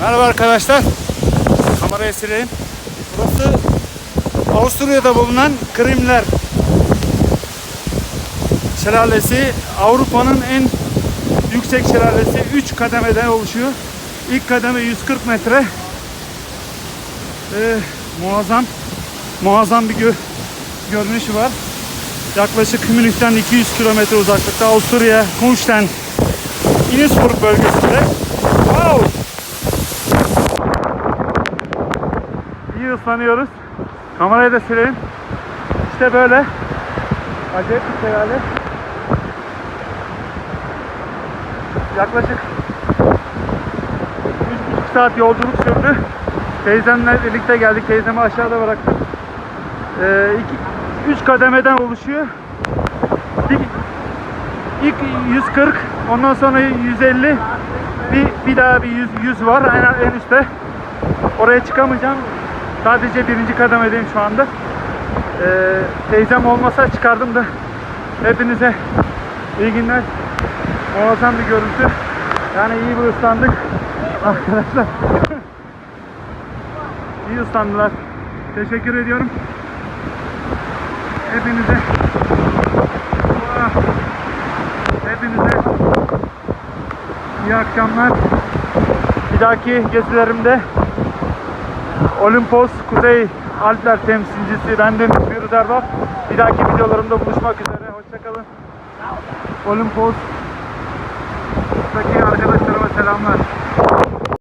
Merhaba arkadaşlar. Kamerayı sileyim. Burası Avusturya'da bulunan Krimler Şelalesi. Avrupa'nın en yüksek şelalesi. 3 kademeden oluşuyor. İlk kademe 140 metre. Ee, muazzam muazzam bir gö görünüşü var. Yaklaşık Münih'ten 200 kilometre uzaklıkta Avusturya, Kungsten, Innsbruck bölgesinde. Wow! İyi ıslanıyoruz. Kamerayı da sileyim. İşte böyle. Acayip bir şelale. Yaklaşık 3,5 saat yolculuk sürdü. Teyzemle birlikte geldik. Teyzemi aşağıda bıraktık. Ee, iki, üç kademeden oluşuyor. İlk 140, ondan sonra 150, bir, bir daha bir 100, 100 var en, en üstte. Oraya çıkamayacağım. Sadece birinci kademedeyim şu anda. Ee, teyzem olmasa çıkardım da. Hepinize iyi günler. Muazzam bir görüntü. Yani iyi bir ıslandık. Arkadaşlar. iyi ıslandılar. Teşekkür ediyorum. Hepinize Ah. Hepinize iyi akşamlar. Bir dahaki gezilerimde Olimpos Kuzey Alpler temsilcisi bendeniz Firuz Erbap. Bir dahaki videolarımda buluşmak üzere. Hoşçakalın. Olimpos Buradaki arkadaşlarıma selamlar.